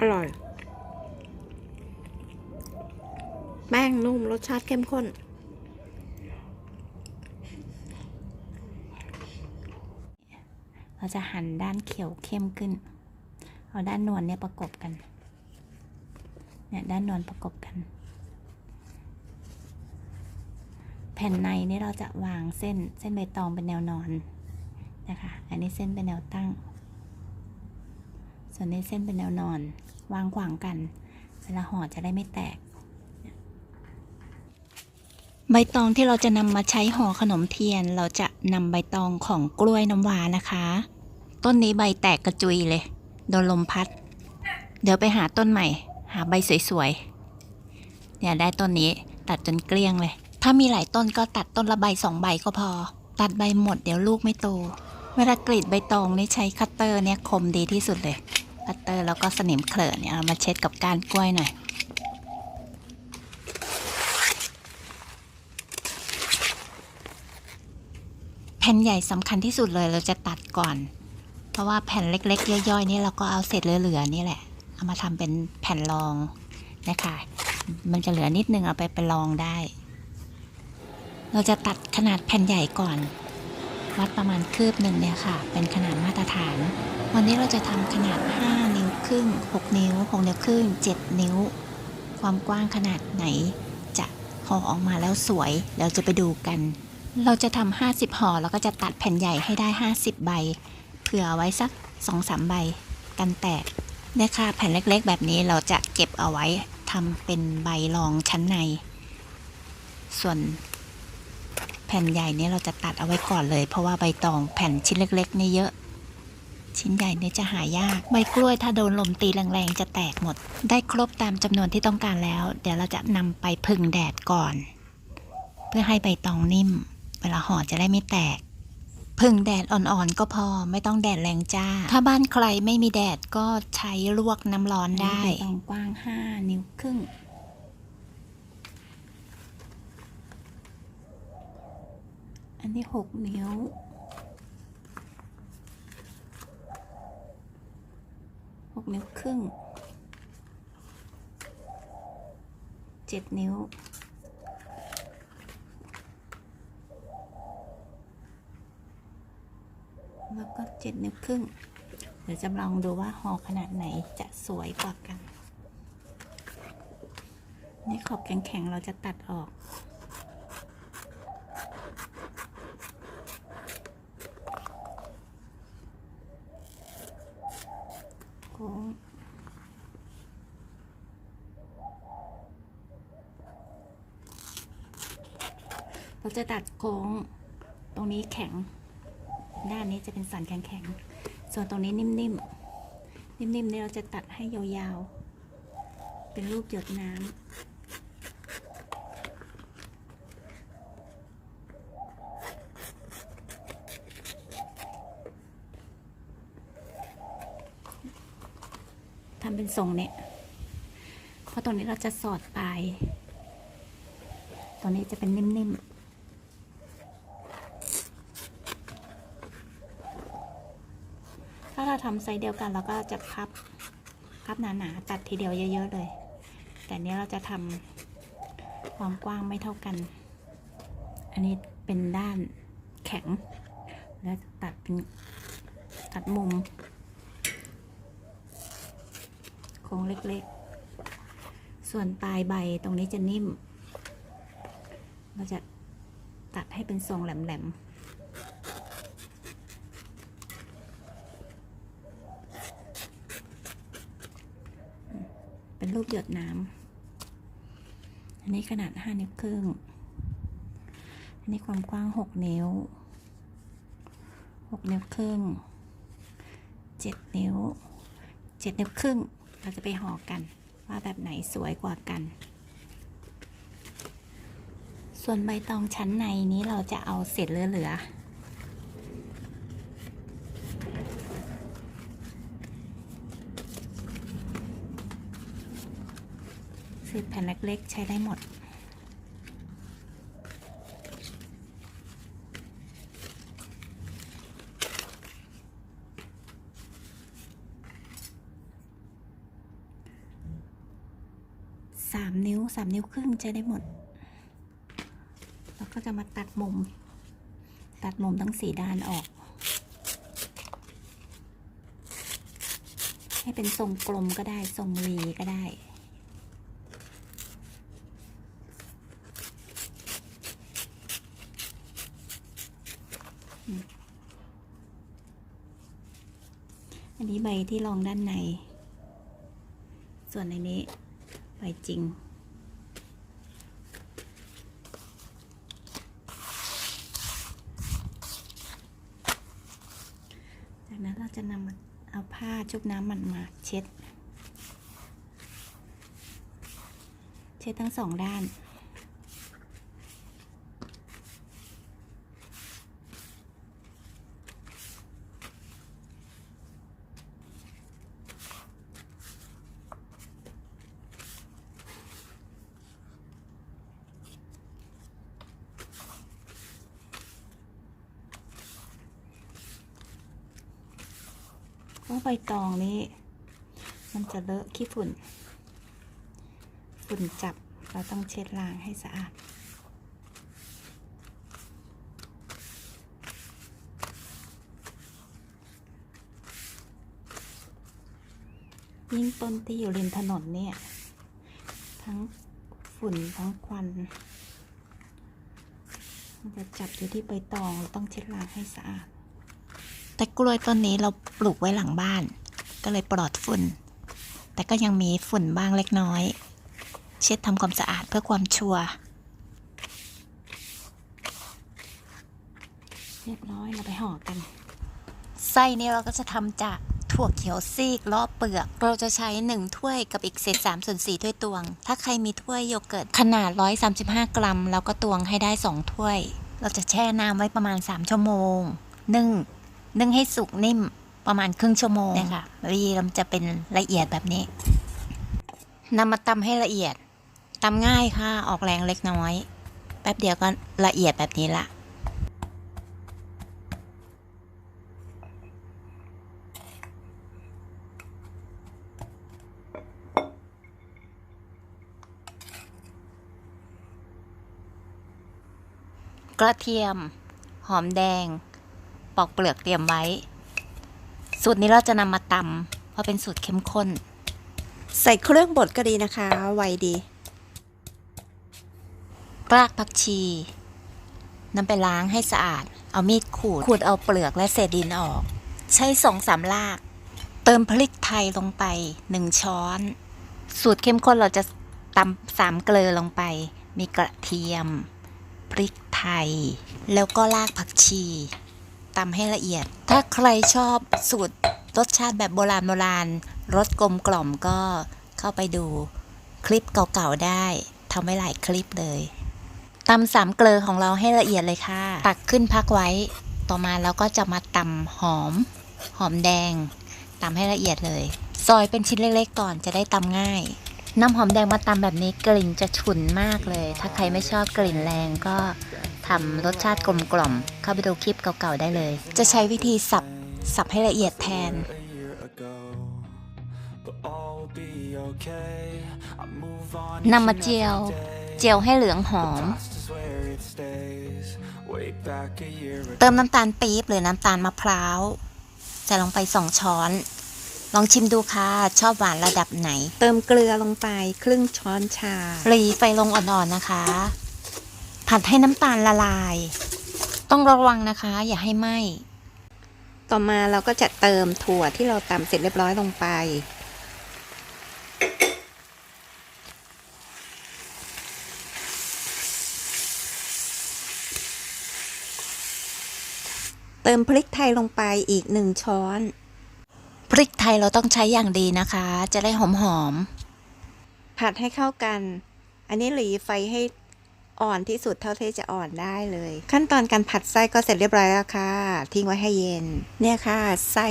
อร่อย แป้งนุ่มรสชาติเข้มข้น เราจะหั่นด้านเขียวเข้มขึ้น เอาด้านนวลเนี่ยประกบกัน เนี่ยด้านนวลประกบกัน แผ่นในนี่เราจะวางเส้นเส้นใบตองเป็นแนวนอนนะคะ อันนี้เส้นเป็นแนวตั้ง ส่วนนี้เส้นเป็นแนวนอน วางขวางกัน เวลาห่อจะได้ไม่แตก ใบตองที่เราจะนำมาใช้ห่อขนมเทียน เราจะนำใบตองของกล้วยน้ำว้านะคะ ต้นนี้ใบแตกกระจุยเลย โดนลมพัด เดี๋ยวไปหาต้นใหม่ หาใบสวยๆเนี่ยได้ต้นนี้ตัดจนเกลี้ยงเลย ถ้ามีหลายต้นก็ตัดต้นละใบสองใบก็พอ ตัดใบหมดเดี๋ยวลูกไม่โตเวลากรีดใบตองนี่ใช้คัตเตอร์เนี่ยคมดีที่สุดเลย คัตเตอร์แล้วก็สนิมเขลอเนี่ยเอามาเช็ดกับก้านกล้วยหน่อยแผ่นใหญ่สำคัญที่สุดเลยเราจะตัดก่อน เพราะว่าแผ่นเล็ก ๆ ย่อยๆนี่เราก็เอาเศษเหลือๆนี่แหละ เอามาทำเป็นแผ่นรองนะคะมันจะเหลือนิดนึงเอาไปเป็นรองได้ เราจะตัดขนาดแผ่นใหญ่ก่อน วัดประมาณคืบหนึ่งเนี่ยค่ะ เป็นขนาดมาตรฐาน วันนี้เราจะทำขนาด 5 นิ้วครึ่ง 6 นิ้ว 6 นิ้วครึ่ง 7 นิ้ว ความกว้างขนาดไหน จะห่อออกมาแล้วสวย เราจะไปดูกัน เราจะทำ50ห่อแล้วก็จะตัดแผ่นใหญ่ให้ได้ 50 ใบ เผื่อไว้สัก 2-3 ใบกันแตกเนี่ยค่ะแผ่นเล็กๆ แบบนี้เราจะเก็บเอาไว้ทำเป็นใบรองชั้นใน ส่วน แผ่นใหญ่เนี่ยเราจะตัดเอาไว้ก่อนเลย เพราะว่าใบตองแผ่นชิ้นเล็กๆนี่เยอะ ชิ้นใหญ่เนี่ยจะหายาก ใบกล้วยถ้าโดนลมตีแรงๆจะแตกหมด ได้ครบตามจำนวนที่ต้องการแล้ว เดี๋ยวเราจะนำไปพึ่งแดดก่อน เพื่อให้ใบตองนิ่ม เวลาห่อจะได้ไม่แตกพึ่งแดดอ่อนๆก็พอไม่ต้องแดดแรงจ้า ถ้าบ้านใครไม่มีแดดก็ใช้ลวกน้ำร้อนได้ตองกว้าง 5 นิ้วครึ่ง อันนี้6นิ้ว6นิ้วครึ่ง7นิ้ว แล้วก็เจ็ดนิ้วครึ่ง เดี๋ยวจะลองดูว่าห่อขนาดไหนจะสวยกว่ากัน นี่ขอบแข็งๆเราจะตัดออก โค้งเรา จะตัดโค้ง ตรงนี้แข็ง ด้านนี้จะเป็นสันแข็งๆ ส่วนตรงนี้นิ่มๆ นิ่มๆเนี่ยเราจะตัดให้ยาวๆ เป็นรูปหยดน้ำทำเป็นทรงเนี่ย เพราะตรงนี้เราจะสอดปลายตรงนี้จะเป็นนิ่มๆ ถ้า เราทำไซส์เดียวกันเราก็จะพับพับหนาๆตัดทีเดียวเยอะ ๆ เลย แต่เนี้ยเราจะทำความกว้างไม่เท่ากัน อันนี้เป็นด้านแข็ง แล้วตัดเป็นตัดมุมโค้งเล็กๆ ส่วนปลายใบตรงนี้จะนิ่ม เราจะตัดให้เป็นทรงแหลมๆ เป็น รูปหยดน้ำ อันนี้ขนาด 5 นิ้วครึ่ง อันนี้ความกว้าง 6 นิ้ว 6 นิ้วครึ่ง 7 นิ้ว 7 นิ้วครึ่ง เราจะไปห่อกัน ว่าแบบไหนสวยกว่ากัน ส่วนใบตองชั้นในนี้เราจะเอาเศษเหลือๆ สิบแผ่นเล็กๆ ใช้ได้หมด สามนิ้วสามนิ้วครึ่งจะได้หมดแล้วก็จะมาตัดมุม ตัดมุมทั้งสี่ด้านออก ให้เป็นทรงกลมก็ได้ ทรงรีก็ได้ อันนี้ใบที่รองด้านใน ส่วนในนี้ใบจริง จากนั้นเราจะนำเอาผ้าชุบน้ำมันมาเช็ด เช็ดทั้งสองด้าน ใบตองนี้ มันจะเลอะขี้ฝุ่น ฝุ่นจับเราต้องเช็ดล้างให้สะอาด ยิ่งต้นที่อยู่ริมถนนเนี่ย ทั้งฝุ่นทั้งควันมันจะจับอยู่ที่ใบตองเราต้องเช็ดล้างให้สะอาด แต่กล้วยต้นนี้เราปลูกไว้หลังบ้าน ก็เลยปลอดฝุ่น แต่ก็ยังมีฝุ่นบ้างเล็กน้อย เช็ดทำความสะอาดเพื่อความชัวร์เรียบร้อยเราไปห่อกัน ไส้นี้เราก็จะทำจากถั่วเขียวซีกรอบเปลือก เราจะใช้ 1 ถ้วยกับอีกเศษ3ส่วน4ถ้วยตวง ถ้าใครมีถ้วยโยเกิร์ตขนาด 135 กรัม แล้วก็ตวงให้ได้ 2 ถ้วย เราจะแช่น้ำไว้ประมาณ 3 ชั่วโมงนึ่ง นึ่งให้สุกนิ่มประมาณครึ่งชั่วโมงเนี่ยค่ะวีมันจะเป็นละเอียดแบบนี้นำมาตำให้ละเอียดตำง่ายค่ะออกแรงเล็กน้อย แป๊บเดียวก็ละเอียดแบบนี้ละกระเทียม หอมแดง ปอกเปลือกเตรียมไว้ สูตรนี้เราจะนำมาตำเพราะเป็นสูตรเข้มข้น ใส่เครื่องบดก็ดีนะคะ ไวดีรากผักชีนำไปล้างให้สะอาด เอามีดขูด ขูดเอาเปลือกและเศษดินออก ใช้สองสามราก เติมพริกไทยลงไปหนึ่งช้อน สูตรเข้มข้นเราจะตำสามเกลือลงไป มีกระเทียม พริกไทย แล้วก็รากผักชี ตำให้ละเอียด ถ้าใครชอบสูตรรสชาติแบบโบราณโบราณรสกลมกล่อมก็เข้าไปดูคลิปเก่าๆได้ทำไว้หลายคลิปเลยตำสามเกลือของเราให้ละเอียดเลยค่ะ ตักขึ้นพักไว้ ต่อมาเราก็จะมาตำหอม หอมแดงตำให้ละเอียดเลย ซอยเป็นชิ้นเล็กๆก่อนจะได้ตำง่ายน้ำหอมแดงมาตำแบบนี้กลิ่นจะฉุนมากเลย ถ้าใครไม่ชอบกลิ่นแรงก็ ทำรสชาติกลมกล่อมๆเข้าไปดูคลิปเก่าๆได้เลย จะใช้วิธีสับ สับให้ละเอียดแทน a year ago, but all will be okay. I move on นำมาเจียว เจียวให้เหลืองหอม Past is where it stays. Way back a year ago. เติมน้ำตาลปี๊บหรือน้ำตาลมะพร้าวใส่ลงไปสองช้อน ลองชิมดูค่ะ ชอบหวานระดับไหน เติมเกลือลงไปครึ่งช้อนชารีไฟลงอ่อนๆนะคะ ผัดให้น้ำตาลละลาย ต้องระวังนะคะ อย่าให้ไหม้ต่อมาเราก็จะเติมถั่วที่เราตำเสร็จเรียบร้อยลงไป เติมพริกไทยลงไปอีกหนึ่งช้อน พริกไทยเราต้องใช้อย่างดีนะคะ จะได้หอมผัดให้เข้ากัน อันนี้หลีไฟให้ อ่อนที่สุดเท่าที่จะอ่อนได้เลย ขั้นตอนการผัดไส้ก็เสร็จเรียบร้อยแล้วค่ะ ทิ้งไว้ให้เย็น เนี่ยค่ะไส้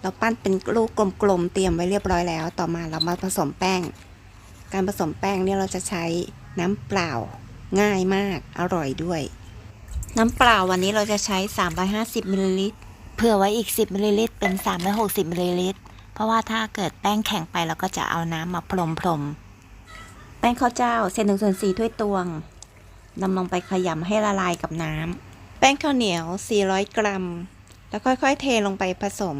เราปั้นเป็นลูกกลมๆเตรียมไว้เรียบร้อยแล้ว ต่อมาเรามาผสมแป้ง การผสมแป้งเนี่ยเราจะใช้น้ำเปล่าง่ายมากอร่อยด้วย น้ำเปล่าวันนี้เราจะใช้ 350มิลลิลิตรเผื่อไว้อีก 10มิลลิลิตรเป็น 360มิลลิลิตรเพราะว่าถ้าเกิดแป้งแข็งไปเราก็จะเอาน้ำมาพรมๆแป้งข้าวเจ้าเศษหนึ่งส่วนสี่ถ้วยตวง นำลงไปขยำให้ละลายกับน้ำ แป้งข้าวเหนียว 400 กรัม แล้วค่อยๆ เทลงไปผสม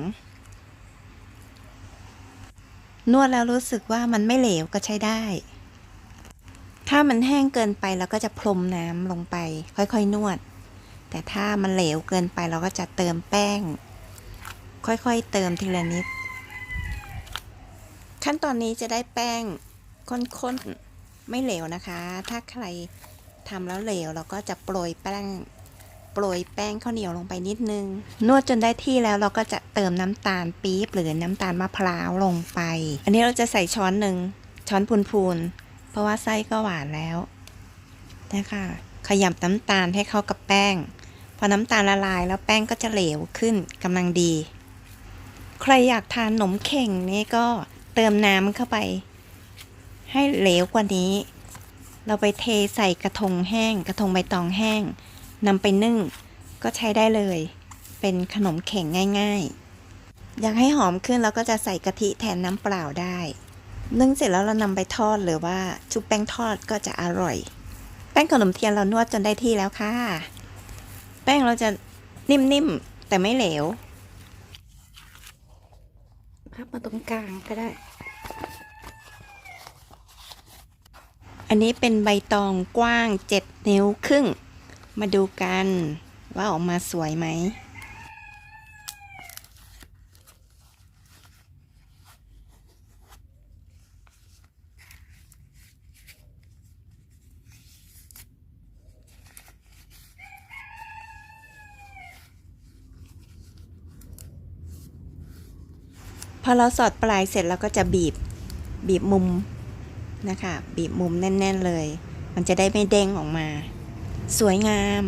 นวดแล้วรู้สึกว่ามันไม่เหลวก็ใช้ได้ ถ้ามันแห้งเกินไปเราก็จะพรมน้ำลงไป ค่อยๆ นวด แต่ถ้ามันเหลวเกินไปเราก็จะเติมแป้ง ค่อยๆ เติมทีละนิด ขั้นตอนนี้จะได้แป้งข้นๆ ไม่เหลวนะคะ ถ้าใคร ทำแล้วเหลวเราก็จะโปรยแป้งโปรยแป้งข้าวเหนียวลงไปนิดนึง นวดจนได้ที่แล้วเราก็จะเติมน้ำตาลปี๊บหรือน้ำตาลมะพร้าวลงไป อันนี้เราจะใส่ช้อนหนึ่งช้อนพูนๆเพราะว่าไส้ก็หวานแล้วนะคะขยำน้ำตาลให้เข้ากับแป้ง พอน้ำตาลละลายแล้วแป้งก็จะเหลวขึ้นกำลังดี ใครอยากทานขนมเข่งนี่ก็เติมน้ำเข้าไป ให้เหลวกว่านี้ เราไปเทใส่กระทงแห้ง กระทงใบตองแห้งนำไปนึ่ง ก็ใช้ได้เลย เป็นขนมเข่งง่าย ๆ อยากให้หอมขึ้นเราก็จะใส่กะทิแทนน้ำเปล่าได้ นึ่งเสร็จแล้วเรานำไปทอดหรือว่าชุบแป้งทอดก็จะอร่อย แป้งขนมเทียนเรานวดจนได้ที่แล้วค่ะ แป้งเราจะนิ่มๆแต่ไม่เหลวพับมาตรงกลางก็ได้ อันนี้เป็นใบตองกว้าง 7 นิ้วครึ่ง มาดูกันว่าออกมาสวยไหม พอเราสอดปลายเสร็จเราก็จะบีบบีบมุม นะคะบีบมุมแน่น ๆเลย มันจะได้ไม่เด้งออกมา สวยงาม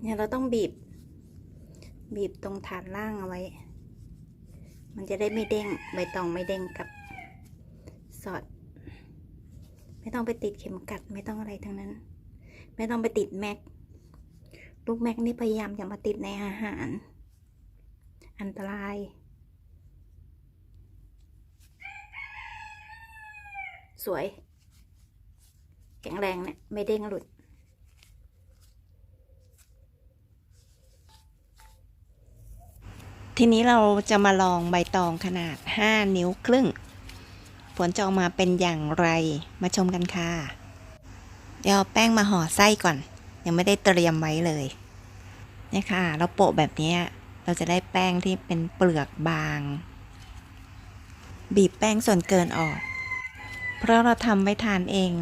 เนี่ยเราต้องบีบ บีบตรงฐานล่างเอาไว้ มันจะได้ไม่เด้งใบตองไม่เด้งกับสอด ไม่ต้องไปติดเข็มกัดไม่ต้องอะไรทั้งนั้น ไม่ต้องไปติดแม็กลูกแม็กนี่พยายามอย่ามาติดในอาหาร อันตราย สวย แข็งแรงเนี่ยไม่เด้งหลุด ทีนี้เราจะมาลองใบตองขนาด 5 นิ้วครึ่ง ผลจะออกมาเป็นอย่างไรมาชมกันค่ะ เดี๋ยวแป้งมาห่อไส้ก่อน ยังไม่ได้เตรียมไว้เลยนี่ค่ะ เราโปะแบบนี้เราจะได้แป้งที่เป็นเปลือกบาง บีบแป้งส่วนเกินออก เพราะเราทำไว้ทานเอง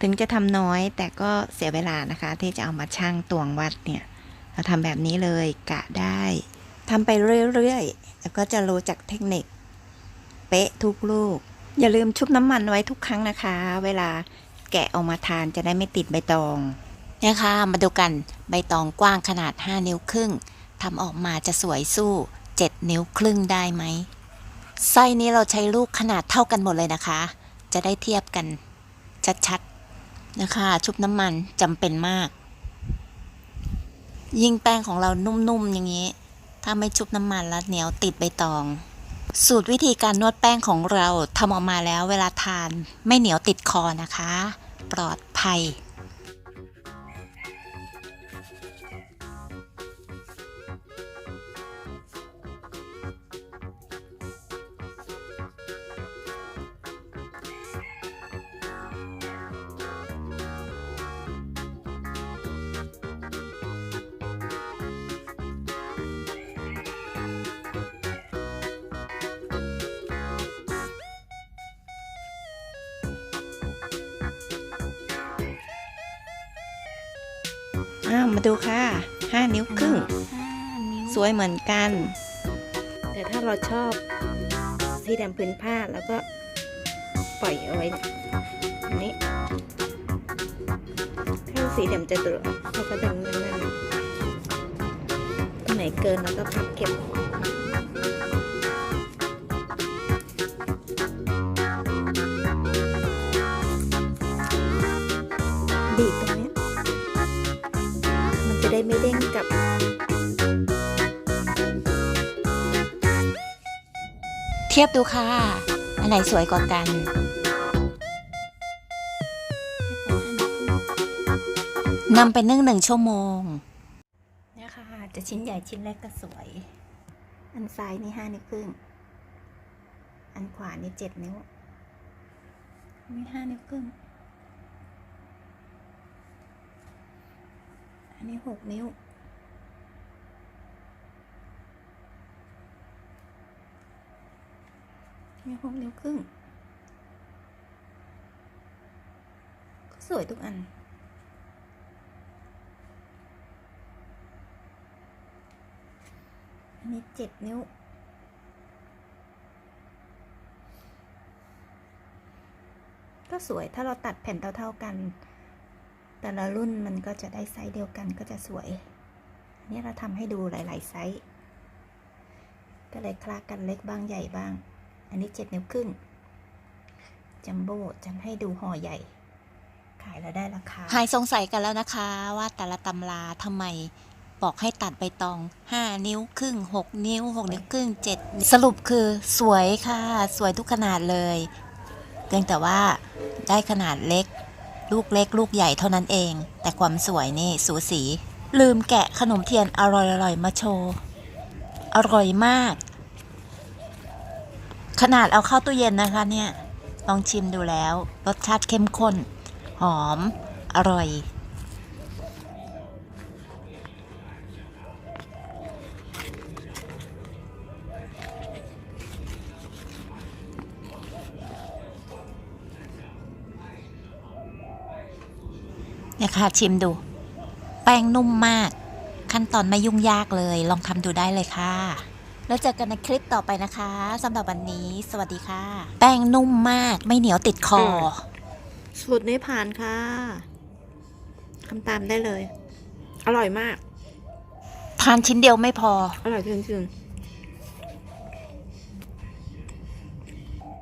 ถึงจะทำน้อยแต่ก็เสียเวลานะคะ ที่จะเอามาชั่งตวงวัดเนี่ย เราทำแบบนี้เลยกะได้ทำไปเรื่อยๆ แล้วก็จะรู้จักเทคนิค เป๊ะทุกลูก อย่าลืมชุบน้ำมันไว้ทุกครั้งนะคะ เวลาแกะออกมาทานจะได้ไม่ติดใบตองนี่ยค่ะมาดูกันใบตองกว้างขนาด 5 นิ้วครึ่งทำออกมาจะสวยสู้ 7 นิ้วครึ่งได้ไหมไส้นี้เราใช้ลูกขนาดเท่ากันหมดเลยนะคะ จะได้เทียบกันชัดๆนะคะ ชุบน้ำมันจำเป็นมาก ยิ่งแป้งของเรานุ่มๆอย่างนี้ ถ้าไม่ชุบน้ำมันแล้วเหนียวติดใบตอง สูตรวิธีการนวดแป้งของเราทำออกมาแล้วเวลาทานไม่เหนียวติดคอนะคะ ปลอดภัย อ้าวมาดูค่ะ 5 นิ้วครึ่ง สวยเหมือนกัน แต่ถ้าเราชอบสีดำพื้นผ้าแล้วก็ปล่อยเอาไว้อันนี้ถ้าสีดำจะตรวเราก็ดึงนั่นนั่นตรงไหนเกินเราก็พับเก็บบี เทียบดูค่ะ อันไหนสวยกว่ากันนำไปนึ่งหนึ่งชั่วโมงนะค่ะจะชิ้นใหญ่ชิ้นเล็กก็สวย อันซ้ายนี่ห้านิ้วครึ่ง อันขวานี่เจ็ดนิ้วมีห้านิ้วครึ่ง อันนี้หกนิ้ว นี่หกนิ้วครึ่ง ก็สวยทุกอัน อันนี้เจ็ดนิ้ว ก็สวยถ้าเราตัดแผ่นเท่าๆกัน แต่ละรุ่นมันก็จะได้ไซส์เดียวกันก็จะสวย อันนี้เราทำให้ดูหลาย ๆ ไซส์ก็เลยคลากันเล็กบ้างใหญ่บ้าง อันนี้เจ็ดนิ้วครึ่ง จัมโบ้จะให้ดูห่อใหญ่ ขายแล้วได้ราคา หายสงสัยกันแล้วนะคะ ว่าแต่ละตำราทำไมบอกให้ตัดใบตอง 5 นิ้วครึ่ง 6 นิ้ว 6 นิ้วครึ่ง 7 สรุปคือสวยค่ะ สวยทุกขนาดเลยเพียงแต่ว่าได้ขนาดเล็ก ลูกเล็ก ลูกใหญ่เท่านั้นเอง แต่ความสวยนี่สูสี ลืมแกะขนมเทียนอร่อยๆมาโชว์ อร่อยมาก ขนาดเอาเข้าตู้เย็นนะคะเนี่ย ลองชิมดูแล้ว รสชาติเข้มข้น หอม อร่อย เนี่ยค่ะชิมดู แป้งนุ่มมาก ขั้นตอนไม่ยุ่งยากเลย ลองทำดูได้เลยค่ะ แล้วเจอกันในคลิปต่อไปนะคะสำหรับวันนี้ สวัสดีค่ะ แป้งนุ่มมากไม่เหนียวติดคอ สูตรนี้ผ่านค่ะทำตามได้เลย อร่อยมาก ทานชิ้นเดียวไม่พอ อร่อยจริงๆ